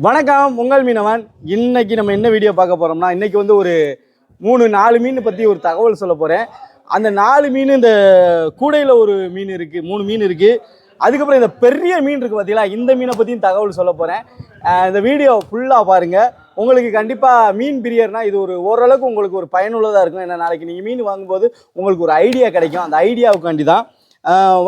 வணக்கம் உங்கள் மீனவன். இன்னைக்கு நம்ம என்ன வீடியோ பார்க்க போறோம்னா இன்னைக்கு வந்து ஒரு மூணு நாலு மீன் பற்றி ஒரு தகவல் சொல்ல போகிறேன் அந்த நாலு மீன் இந்த கூடையில் ஒரு மீன் இருக்குது மூணு மீன் இருக்குது அதுக்கப்புறம் இந்த பெரிய மீன் இருக்குது பார்த்தீங்களா இந்த மீனை பற்றியும் தகவல் சொல்ல போகிறேன் இந்த வீடியோ ஃபுல்லாக பாருங்கள் உங்களுக்கு கண்டிப்பாக மீன் பிரியர்னா இது ஒரு ஓரளவுக்கு உங்களுக்கு ஒரு பயனுள்ளதாக இருக்கும். ஏன்னா நாளைக்கு நீங்கள் மீன் வாங்கும்போது உங்களுக்கு ஒரு ஐடியா கிடைக்கும். அந்த ஐடியாவுக்காண்டி தான்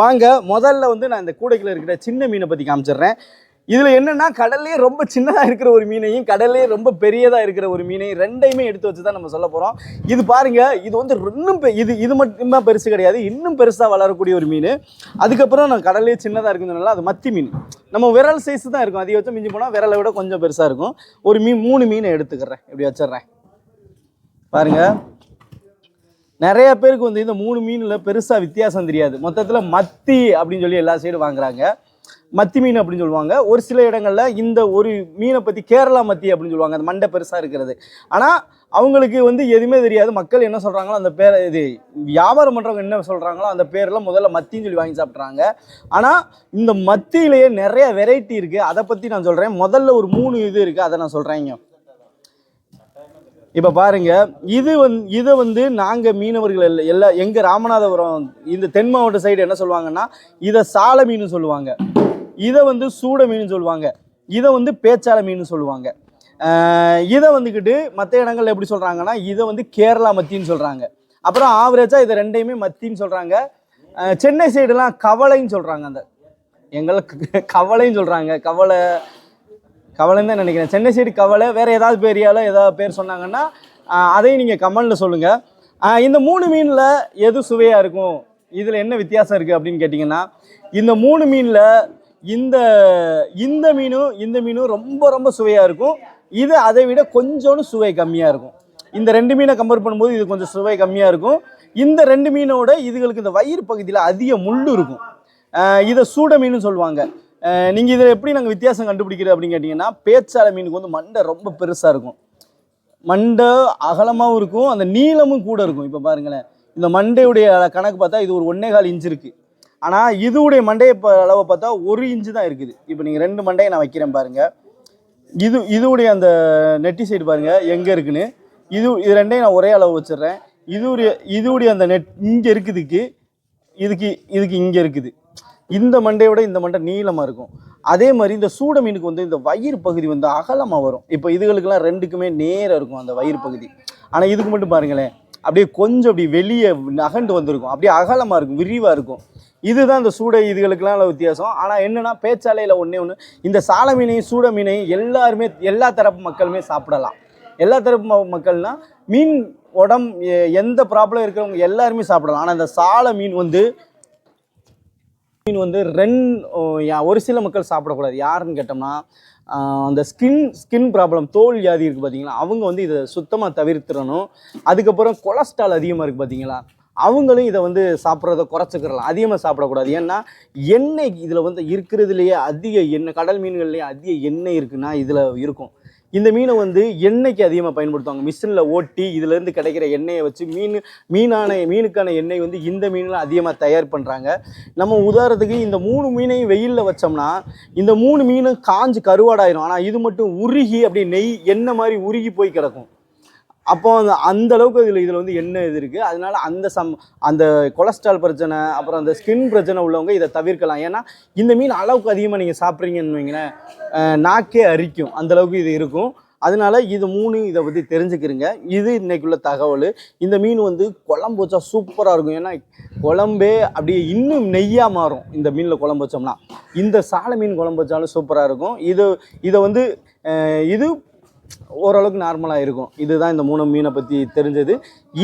வாங்க முதல்ல வந்து நான் இந்த கூடைக்குள்ள இருக்கிற சின்ன மீனை பற்றி காமிச்சிடுறேன். இதில் என்னென்னா கடல்லே ரொம்ப சின்னதாக இருக்கிற ஒரு மீனையும் கடல்லே ரொம்ப பெரியதாக இருக்கிற ஒரு மீனையும் ரெண்டையுமே எடுத்து வச்சு தான் நம்ம சொல்ல போகிறோம் இது பாருங்கள் இது வந்து இன்னும் பெ- இது இது மட்டுமே பெருசு கிடையாது. இன்னும் பெருசாக வளரக்கூடிய ஒரு மீன். அதுக்கப்புறம் நான் கடல்லே சின்னதாக இருக்கிறதுனால அது மத்தி மீன். நம்ம விரல் சைஸ் தான் இருக்கும். அதிகபட்சம் மிஞ்சி போனால் விரலை விட கொஞ்சம் பெருசாக இருக்கும். ஒரு மீன் மூணு மீனை எடுத்துக்கிறேன். இப்படி வச்சிடுறேன். பாருங்கள் நிறைய பேருக்கு வந்து இந்த மூணு மீனில் பெருசாக வித்தியாசம் தெரியாது. மொத்தத்தில் மத்தி அப்படின்னு சொல்லி எல்லா சைடும் வாங்குறாங்க. மத்தி மீன் அப்படின்னு சொல்லுவாங்க. ஒரு சில இடங்களில் இந்த ஒரு மீனை பற்றி கேரளா மத்தி அப்படின்னு சொல்லுவாங்க. அந்த மண்டை பெருசாக இருக்கிறது. ஆனால் அவங்களுக்கு வந்து எதுவுமே தெரியாது. மக்கள் என்ன சொல்கிறாங்களோ அந்த பேரை இது வியாபாரம் பண்ணுறவங்க என்ன சொல்கிறாங்களோ அந்த பேரில் முதல்ல மத்தின்னு சொல்லி வாங்கி சாப்பிட்றாங்க. ஆனால் இந்த மத்தியிலேயே நிறைய வெரைட்டி இருக்குது அதை பற்றி நான் சொல்கிறேன் முதல்ல ஒரு மூணு இது இருக்குது அதை நான் சொல்கிறேங்க இப்போ பாருங்க. இது வந்து இதை வந்து நாங்கள் மீனவர்கள் எல்லா எங்கள் ராமநாதபுரம் இந்த தென் மாவட்ட சைடு என்ன சொல்லுவாங்கன்னா இதை சால மீன் சொல்லுவாங்க. இதை வந்து சூட மீன் சொல்லுவாங்க. இதை வந்து பேச்சால மீன் சொல்லுவாங்க. இதை வந்துக்கிட்டு மற்ற இடங்கள்ல எப்படி சொல்கிறாங்கன்னா இதை வந்து கேரளா மத்தின்னு சொல்கிறாங்க அப்புறம் ஆவரேஜாக இதை ரெண்டையுமே மத்தின்னு சொல்கிறாங்க சென்னை சைடுலாம் கவலைன்னு சொல்கிறாங்க அந்த. எங்களுக்கு கவலைன்னு சொல்கிறாங்க கவலை கவலைன்னு தான் நினைக்கிறேன். சென்னை சைடு கவலை வேறு ஏதாவது பேரியால் ஏதாவது பேர் சொன்னாங்கன்னா அதையும் நீங்கள் கமெண்டில் சொல்லுங்கள் இந்த மூணு மீனில் எது சுவையாக இருக்கும்? இதில் என்ன வித்தியாசம் இருக்குது அப்படின்னு கேட்டிங்கன்னா இந்த மூணு மீனில் இந்த இந்த மீனும் இந்த மீனும் ரொம்ப ரொம்ப சுவையாக இருக்கும். இது அதை விட கொஞ்சோண்டு சுவை கம்மியாக இருக்கும். இந்த ரெண்டு மீனை கம்பேர் பண்ணும்போது இது கொஞ்சம் சுவை கம்மியாக இருக்கும். இந்த ரெண்டு மீனோட இதுகளுக்கு இந்த வயிறு பகுதியில் அதிக முள் இருக்கும். இதை சூட மீன் சொல்லுவாங்க. நீங்கள் இதில் எப்படி நாங்கள் வித்தியாசம் கண்டுபிடிக்கிறது அப்படின்னு கேட்டிங்கன்னா பேச்சால மீனுக்கு வந்து மண்டை ரொம்ப பெருசாக இருக்கும். மண்டை அகலமாகவும் இருக்கும் அந்த நீளமும் கூட இருக்கும். இப்போ பாருங்களேன் இந்த மண்டையுடைய கணக்கு பார்த்தா இது ஒரு ஒன்னே கால் இன்ச் இருக்குது ஆனால் இதுவுடைய மண்டையை இப்போ அளவை பார்த்தா ஒரு இன்ச்சு தான் இருக்குது. இப்போ நீங்கள் ரெண்டு மண்டையை நான் வைக்கிறேன் பாருங்கள் இது இதுவுடைய அந்த நெட்டி சைடு பாருங்கள் எங்கே இருக்குன்னு. இது இது ரெண்டையும் நான் ஒரே அளவு வச்சிடுறேன். இதுவுடைய இதுவுடைய அந்த நெட் இங்கே இருக்குதுக்கு இதுக்கு இதுக்கு இங்கே இருக்குது. இந்த மண்டையோட இந்த மண்டை நீளமாக இருக்கும். அதே மாதிரி இந்த சூட மீனுக்கு வந்து இந்த வயிறு பகுதி வந்து அகலமாக வரும். இப்போ இதுகளுக்கெல்லாம் ரெண்டுக்குமே நேராக இருக்கும் அந்த வயிறு பகுதி. ஆனால் இதுக்கு மட்டும் பாருங்களேன். அப்படியே கொஞ்சம் அப்படி வெளியே நகண்டு வந்திருக்கும். அப்படியே அகலமாக இருக்கும் விரிவாக இருக்கும். இதுதான் இந்த சூட இதுகளுக்கெல்லாம் உள்ள வித்தியாசம். ஆனால் என்னென்னா பேச்சாலையில் ஒன்றே ஒன்று இந்த சால மீனையும் சூட மீனையும் எல்லாருமே எல்லா தரப்பு மக்களுமே சாப்பிடலாம். எல்லா தரப்பு மக்கள்னால் மீன் உடம் எ- எந்த ப்ராப்ளம் இருக்கிறவங்க எல்லாருமே சாப்பிடலாம். ஆனால் இந்த சால மீன் வந்து மீன் வந்து ரெண் யா- ஒரு சில மக்கள் சாப்பிடக்கூடாது. யாருன்னு கேட்டோம்னா அந்த ஸ்கின் ஸ்கின் ப்ராப்ளம் தோல் வியாதி இருக்குது பார்த்தீங்களா அவங்க வந்து இதை சுத்தமாக தவிர்த்துடணும். அதுக்கப்புறம் கொலஸ்ட்ரால் அதிகமாக இருக்குது பார்த்தீங்களா அவங்களும் இதை வந்து சாப்பிட்றத குறைச்சிக்கிறலாம். அதிகமாக சாப்பிடக்கூடாது. ஏன்னா எண்ணெய் இதில் வந்து இருக்கிறதுலையே அதிக எண்ணெய் கடல் மீன்கள்லேயே அதிக எண்ணெய் இருக்குன்னா இதில் இருக்கும். இந்த மீனை வந்து எண்ணெய்க்கு அதிகமாக பயன்படுத்துவாங்க. மிஷினில் ஓட்டி இதுலேருந்து கிடைக்கிற எண்ணெயை வச்சு மீன் மீனான மீனுக்கான எண்ணெய் வந்து இந்த மீனில் அதிகமாக தயார் பண்ணுறாங்க நம்ம உதாரணத்துக்கு இந்த மூணு மீனையும் வெயிலில் வச்சோம்னா இந்த மூணு மீனும் காஞ்சு கருவாடாயிரும். ஆனால் இது மட்டும் உருகி அப்படியே நெய் எண்ணெய் மாதிரி உருகி போய் கிடக்கும். அப்போ அந்த அந்த அளவுக்கு இதில் இதில் வந்து எண்ணெய் இது இருக்குது அதனால அந்த சம் அந்த கொலஸ்ட்ரால் பிரச்சனை அப்புறம் அந்த ஸ்கின் பிரச்சனை உள்ளவங்க இதை தவிர்க்கலாம். ஏன்னா இந்த மீன் அளவுக்கு அதிகமாக நீங்கள் சாப்பிட்றீங்கன்னு வைங்களேன் நாக்கே அரிக்கும். அந்தளவுக்கு இது இருக்கும். அதனால இது மூணு இதை பற்றி தெரிஞ்சுக்கிறீங்க. இது இன்றைக்குள்ள தகவல். இந்த மீன் வந்து குழம்பு வச்சா சூப்பராக இருக்கும். ஏன்னா குழம்பே அப்படியே இன்னும் நெய்யாக மாறும். இந்த மீனில் குழம்பு வச்சோம்னா. இந்த சாலை மீன் குழம்பு வச்சாலும் சூப்பராக இருக்கும். இது இதை வந்து இது ஓரளவுக்கு நார்மலாக இருக்கும். இதுதான் இந்த மூணு மீனை பற்றி தெரிஞ்சது.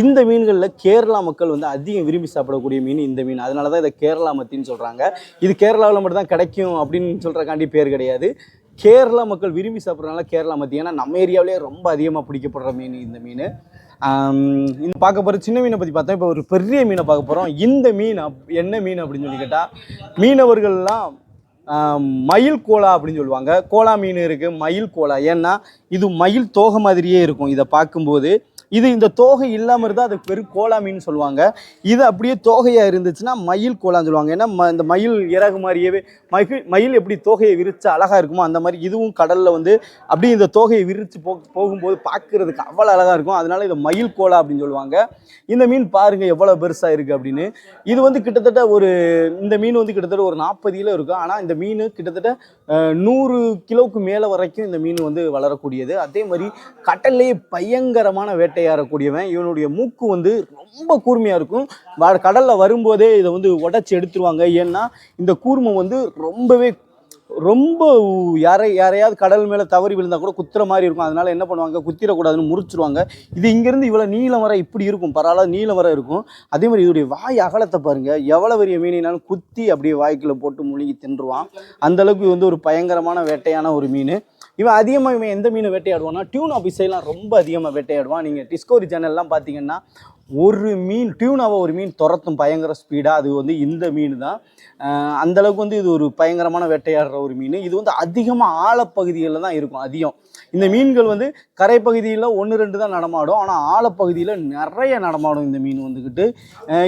இந்த மீன்களில் கேரளா மக்கள் வந்து அதிகம் விரும்பி சாப்பிடக்கூடிய மீன் இந்த மீன். அதனால தான் இதை கேரளா மத்தின்னு சொல்கிறாங்க இது கேரளாவில் மட்டும்தான் கிடைக்கும் அப்படின்னு சொல்கிறக்காண்டி பேர் கிடையாது. கேரளா மக்கள் விரும்பி சாப்பிட்றதுனால கேரளா மத்தி. ஏன்னா நம்ம ஏரியாவிலே ரொம்ப அதிகமாக பிடிக்கப்படுற மீன் இந்த மீன். இந்த பார்க்க போகிற சின்ன மீனை பற்றி பார்த்தா இப்போ ஒரு பெரிய மீனை பார்க்க போகிறோம் இந்த மீன் அப் என்ன மீன் அப்படின்னு சொல்லி கேட்டால் மீனவர்கள்லாம் மயில் கோலா அப்படின்னு சொல்லுவாங்க. கோலா மீன் இருக்குது மயில் கோலா. ஏன்னா இது மயில் தோகை மாதிரியே இருக்கும். இதை பார்க்கும்போது இது இந்த தோகை இல்லாமல் இருந்தால் அது வெறும் கோலா மீன் சொல்லுவாங்க. இது அப்படியே தோகையாக இருந்துச்சுன்னா மயில் கோலான்னு சொல்லுவாங்க. ஏன்னா இந்த மயில் இறகு மாதிரியவே மயில் மயில் எப்படி தோகையை விரித்து அழகாக இருக்குமோ அந்த மாதிரி இதுவும் கடலில் வந்து அப்படியே இந்த தோகையை விரித்து போ போகும்போது பார்க்கறதுக்கு அவ்வளோ அழகாக இருக்கும். அதனால இதை மயில் கோலா அப்படின்னு சொல்லுவாங்க. இந்த மீன் பாருங்கள் எவ்வளோ பெருசாக இருக்குது அப்படின்னு. இது வந்து கிட்டத்தட்ட ஒரு இந்த மீன் வந்து கிட்டத்தட்ட ஒரு நாற்பது கிலோ இருக்கும். ஆனால் இந்த மீன் கிட்டத்தட்ட நூறு கிலோவுக்கு மேலே வரைக்கும் இந்த மீன் வந்து வளரக்கூடியது. அதே மாதிரி கடல்லேயே பயங்கரமான வேட்டை வேட்டையாடக்கூடியவன் இவனுடைய மூக்கு வந்து ரொம்ப கூர்மையாக இருக்கும். வ கடலில் வரும்போதே இதை வந்து உடச்சி எடுத்துருவாங்க. ஏன்னா இந்த கூர்மம் வந்து ரொம்பவே ரொம்ப யாரை யாரையாவது கடல் மேலே தவறி விழுந்தால் கூட குத்துற மாதிரி இருக்கும். அதனால் என்ன பண்ணுவாங்க? குத்திரக்கூடாதுன்னு முறிச்சிருவாங்க. இது இங்கேருந்து இவ்வளோ நீளம் வர இப்படி இருக்கும். பரவாயில்ல நீளம் வர இருக்கும். அதே மாதிரி இதோடைய வாய் அகலத்தை பாருங்கள் எவ்வளோ பெரிய மீனினாலும் குத்தி அப்படியே வாய்க்குள்ள போட்டு முழுகி தின்றுவான். அந்த அளவுக்கு வந்து ஒரு பயங்கரமான வேட்டையான ஒரு மீன். இவன் அதிகமாக இவன் எந்த மீன் வேட்டையாடுவான்னா டியூன் ஆஃபீஸைலாம் ரொம்ப அதிகமாக வேட்டையாடுவான். நீங்கள் டிஸ்கவரி சேனல்லாம் பார்த்தீங்கன்னா ஒரு மீன் டியூனாவை ஒரு மீன் துரத்தும் பயங்கர ஸ்பீடாக அது வந்து இந்த மீன் தான். அந்தளவுக்கு அந்த அளவுக்கு வந்து இது ஒரு பயங்கரமான வேட்டையாடுற ஒரு மீன். இது வந்து அதிகமாக ஆழப்பகுதிகளில் தான் இருக்கும் அதிகம். இந்த மீன்கள் வந்து கரைப்பகுதியில் ஒன்று ரெண்டு தான் நடமாடும். ஆனால் ஆழப்பகுதியில் நிறைய நடமாடும் இந்த மீன் வந்துக்கிட்டு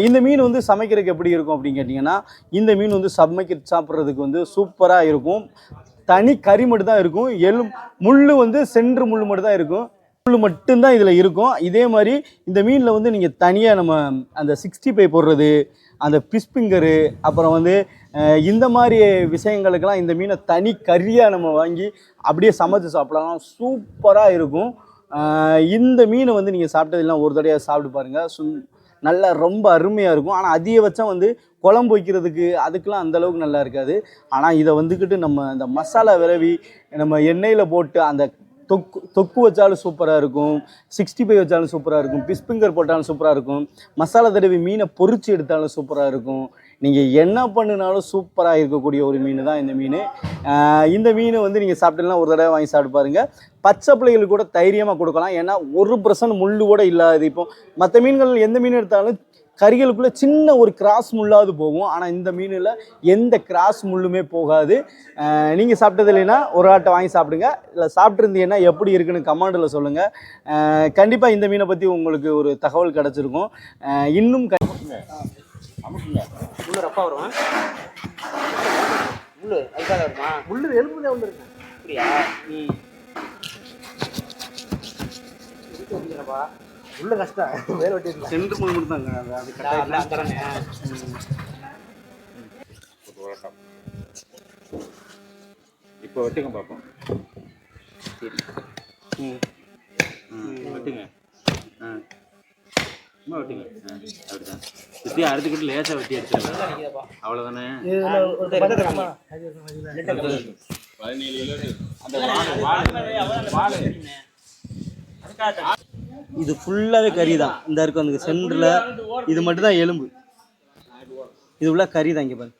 இந்த மீன் வந்து சமைக்கிறதுக்கு எப்படி இருக்கும் அப்படின்னு கேட்டிங்கன்னா இந்த மீன் வந்து சமைக்க சாப்பிட்றதுக்கு வந்து சூப்பராக இருக்கும். தனி கறி மட்டும் தான் இருக்கும். எலும் முள் வந்து சென்று முள் மட்டும் தான் இருக்கும். முள் மட்டும்தான் இதில் இருக்கும். இதே மாதிரி இந்த மீனில் வந்து நீங்கள் தனியாக நம்ம அந்த சிக்ஸ்டி ஃபைவ் போடுறது அந்த பிஸ்பிங்கரு அப்புறம் வந்து இந்த மாதிரி விஷயங்களுக்கெல்லாம் இந்த மீனை தனி கறியாக நம்ம வாங்கி அப்படியே சமைச்சு சாப்பிடலாம். சூப்பராக இருக்கும். இந்த மீனை வந்து நீங்கள் சாப்பிட்டதெல்லாம் ஒரு தடையாக சாப்பிட்டு பாருங்கள் சு நல்லா ரொம்ப அருமையாக இருக்கும். ஆனால் அதிகபட்சம் வந்து குழம்பு வைக்கிறதுக்கு அதுக்கெலாம் அந்த அளவுக்கு நல்லா இருக்காது. ஆனால் இதை வந்துக்கிட்டு நம்ம இந்த மசாலா விரவி நம்ம எண்ணெயில் போட்டு அந்த தொக்கு தொக்கு வச்சாலும் சூப்பராக இருக்கும். சிக்ஸ்டி ஃபைவ் வச்சாலும் சூப்பராக இருக்கும். பிஸ்பிங்கர் போட்டாலும் சூப்பராக இருக்கும். மசாலா தடவி மீனை பொறிச்சு எடுத்தாலும் சூப்பராக இருக்கும். நீங்கள் என்ன பண்ணினாலும் சூப்பராக இருக்கக்கூடிய ஒரு மீன் தான் இந்த மீன். இந்த மீனை வந்து நீங்கள் சாப்பிட்டீங்கன்னா ஒரு தடவை வாங்கி சாப்பிட்டு பாருங்கள் பச்சை பிள்ளைகளுக்கு கூட தைரியமாக கொடுக்கலாம். ஏன்னா ஒரு பர்சன்ட் முள்ளு கூட இல்லாது. இப்போ மற்ற மீன்கள் எந்த மீன் எடுத்தாலும் கறிகளுக்குள்ளே சின்ன ஒரு கிராஸ் முள்ளாவது போகும். ஆனால் இந்த மீனில் எந்த கிராஸ் முள்ளுமே போகாது. நீங்கள் சாப்பிட்டது இல்லைன்னா ஒரு ஆட்டை வாங்கி சாப்பிடுங்க. இல்லை சாப்பிட்ருந்தீங்கன்னா எப்படி இருக்குன்னு கமெண்டில் சொல்லுங்கள் கண்டிப்பாக இந்த மீனை பற்றி உங்களுக்கு ஒரு தகவல் கிடச்சிருக்கும். இன்னும் க- உள்ள ரப்பா வரும்? முள்ளு அதுக்காக வருமா? முள்ளு எலும்பு தான் இருக்கு அப்படியா? ம். வந்துடுறப்பா உள்ள கஷ்டம். வேலை வெட்டி சென்று முள் மட்டும் தாங்க அது அதான் தரேன். இப்போ வெட்டுங்க பார்ப்போம். ம். வெட்டுங்க. ஆ சும்மா வெட்டுங்க அப்படிதான். சுற்றி அறுத்துக்கிட்டு லேசாக வெட்டி எடுத்துருங்க அவ்வளோதானே இது ஃபுல்லாகவே கறி தான் இந்த இருக்கும் அந்த சென்டரில் இது மட்டும் தான் எலும்பு. இது உள்ள கறி தான் இங்கே பாரு.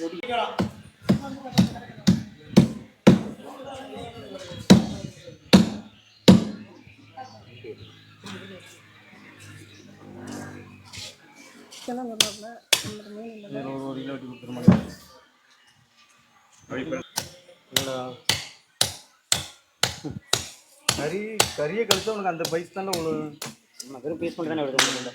ஒரு கறி கறியை கழிச்சா உனக்கு அந்த பைஸ் தானே உள்ள நான் வெறும் பீஸ் மட்டும் தானே வருது